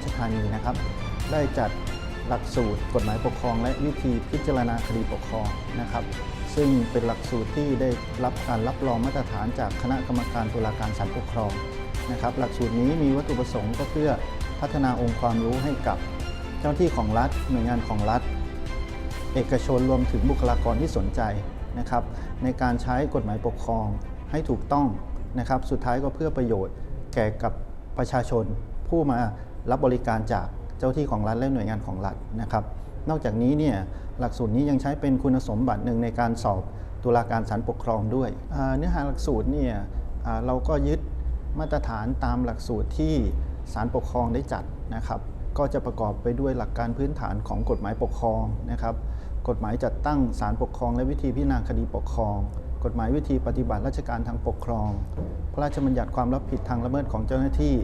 ราชธานีนะครับ ได้จัดหลักสูตรกฎหมายปกครอง และวิธีพิจารณาคดีปกครองนะครับ ซึ่งเป็นหลักสูตรที่ได้รับการรับรองมาตรฐานจากคณะกรรมการตุลาการศาลปกครองนะครับ หลักสูตรนี้มีวัตถุประสงค์ก็เพื่อพัฒนาองค์ความรู้ให้กับเจ้าหน้าที่ของรัฐ หน่วยงานของรัฐ เอกชนรวมถึงบุคลากรที่สนใจนะครับ ในการใช้กฎหมายปกครองให้ถูกต้องนะครับ สุดท้ายก็เพื่อประโยชน์แก่กับประชาชนผู้มา รับบริการจากเจ้าที่ของรัฐและหน่วยงานของรัฐนะครับ นอกจากนี้เนี่ยหลักสูตรนี้ยังใช้เป็นคุณสมบัติหนึ่งในการสอบตุลาการศาลปกครองด้วย เนื้อหาหลักสูตรเนี่ยเราก็ยึดมาตรฐานตามหลักสูตรที่ศาลปกครองได้จัดนะครับ ก็จะประกอบไปด้วยหลักการพื้นฐานของกฎหมายปกครองนะครับ กฎหมายจัดตั้งศาลปกครอง และวิธีพิจารณาคดีปกครอง กฎหมายวิธีปฏิบัติราชการทางปกครอง พระราชบัญญัติความรับผิดทางละเมิดของเจ้าหน้าที่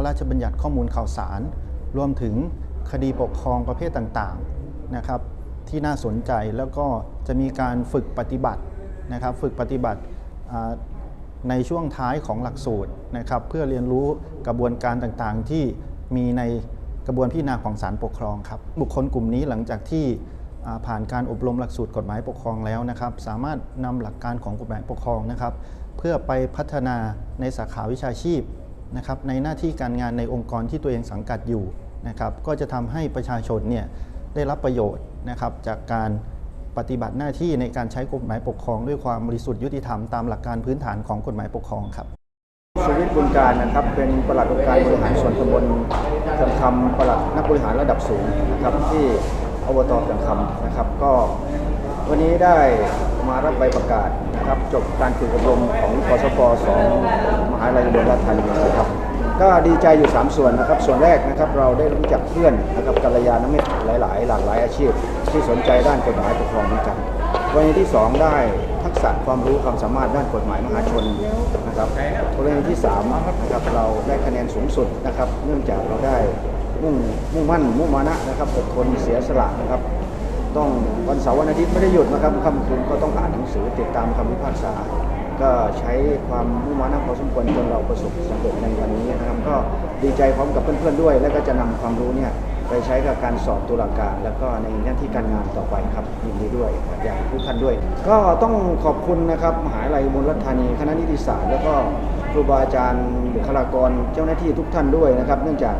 ระราชบัญญัติข้อมูลข่าวสาร รวมถึงคดีปกครองประเภทต่างๆนะครับที่น่าสนใจแล้วก็จะมีการฝึกปฏิบัตินะครับฝึกปฏิบัติในช่วงท้ายของหลักสูตรนะครับเพื่อเรียนรู้กระบวนการต่างๆ ที่มีในกระบวนพิจารณาของศาลปกครองครับบุคคลกลุ่มนี้หลังจากที่ผ่านการอบรมหลักสูตรกฎหมายปกครองแล้วนะครับ สามารถนำหลักการของกฎหมายปกครองนะครับ เพื่อไปพัฒนาในสาขาวิชาชีพ นะครับในหน้าที่การงานในองค์กรที่ตัวเองสังกัดอยู่นะครับก็จะทำให้ประชาชนเนี่ยได้รับประโยชน์นะครับจากการปฏิบัติหน้าที่ในการใช้กฎหมายปกครอง ด้วยความบริสุทธิ์ยุติธรรมตามหลักการพื้นฐานของกฎหมายปกครองครับสุวิทย์บุญการนะครับเป็นประหลัดองค์การบริหารส่วนตำบลเขื่อนคำปลัดนักบริหารระดับสูงนะครับที่อบตเขื่อนคำนะครับก็วันนี้ได้มารับใบประกาศนะครับจบการฝึกอบรมของกสป หายลัยอุบลราชธานีนะครับ ก็ดีใจอยู่ 3 ส่วนนะครับ ส่วนแรกนะครับเราได้รู้จักเพื่อนนะครับกัลยาณมิตรหลาย ๆ หลากหลายอาชีพ ที่สนใจด้านกฎหมายปกครองเหมือนกันกรณีที่ 2 ได้ทักษะความรู้ความสามารถด้านกฎหมายมหาชนนะครับกรณีที่3นะครับเราได้คะแนนสูงสุดนะครับ เนื่องจากเราได้มุ่งมุ่งมั่นมุ่งมานะนะครับอดทนเสียสละนะครับต้องวันเสาร์วันอาทิตย์ไม่ได้หยุดนะครับค่ำคืนก็ต้องอ่านหนังสือติดตามคำพิพากษา ก็ใช้ความมุ่งมั่นพอสมควรจนเราประสบสำเร็จในวันนี้นะครับก็ดีใจพร้อมกับเพื่อนๆด้วย และก็จะนำความรู้เนี่ยไปใช้กับการสอบตุลาการ แล้วก็ในหน้าที่การงานต่อไปครับยินดีด้วยอย่างทุกท่านด้วย ก็ต้องขอบคุณนะครับมหาวิทยาลัยมูลรัฐานีคณะนิติศาสตร์แล้วก็ครูบาอาจารย์บุคลากรเจ้าหน้าที่ทุกท่านด้วยนะครับ เนื่องจาก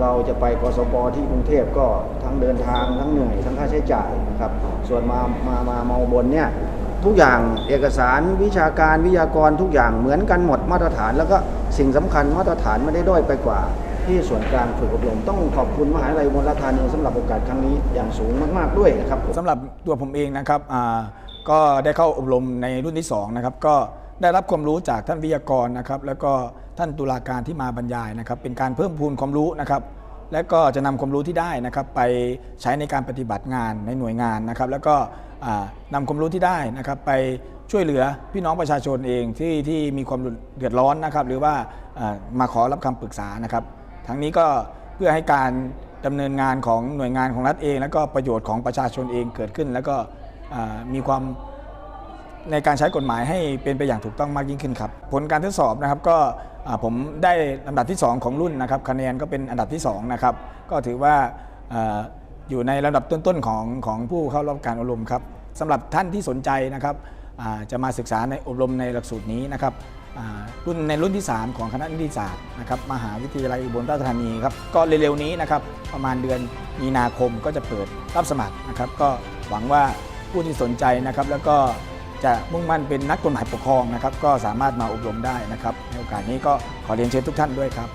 เราจะไปกสปที่กรุงเทพก็ทั้งเดินทางทั้งเหนื่อยทั้งค่าใช้จ่ายนะครับ ส่วนมามามามาบนเนี่ย ทุกอย่างเอกสารวิชาการวิทยากรทุกอย่างเหมือนกันหมดมาตรฐาน แล้วก็สิ่งสำคัญมาตรฐานไม่ได้ด้อยไปกว่า ที่ส่วนกลางฝึกอบรมต้องขอบคุณมหาวิทยาลัยอุบลราชธานีสำหรับโอกาสครั้งนี้อย่างสูงมาก ๆ ด้วยนะครับสำหรับตัวผมเองนะครับอ่าก็ได้เข้าอบรมในรุ่นที่2นะครับก็ได้รับความรู้จากท่านวิทยากรนะครับแล้วก็ท่านตุลาการที่มาบรรยายนะครับเป็นการเพิ่มพูนความรู้นะครับ และก็จะนำความรู้ที่ได้นะครับไปใช้ในการปฏิบัติงานในหน่วยงานนะครับ แล้วก็อ่านำความรู้ที่ได้นะครับไปช่วยเหลือพี่น้องประชาชนเองที่ที่มีความเดือดร้อนนะครับ หรือว่ามาขอรับคำปรึกษานะครับ ทั้งนี้ก็เพื่อให้การดำเนินงานของหน่วยงานของรัฐเอง แล้วก็ประโยชน์ของประชาชนเองเกิดขึ้น แล้วก็มีความในการใช้กฎหมายให้เป็นไปอย่างถูกต้องมากยิ่งขึ้นครับ ผลการทดสอบนะครับก็ ผมได้ลำดับที่ 2 ของรุ่นนะครับคะแนนก็เป็นอันดับที่2นะครับก็ถือว่าอยู่ในระดับต้นๆของของผู้เข้ารับการอบรมครับสำหรับท่านที่สนใจนะครับจะมาศึกษาในอบรมในหลักสูตรนี้นะครับรุ่นในรุ่นที่ 3 ของคณะนิติศาสตร์นะครับมหาวิทยาลัยอุบลราชธานีครับก็เร็วๆนี้นะครับประมาณเดือนมีนาคมก็จะเปิดรับสมัครนะครับ ก็หวังว่าผู้ที่สนใจนะครับแล้วก็ จะมุ่งมั่นเป็นนักกฎหมายปกครองนะครับ ก็สามารถมาอบรมได้นะครับในโอกาสนี้ก็ขอเรียนเชิญทุกท่านด้วยครับ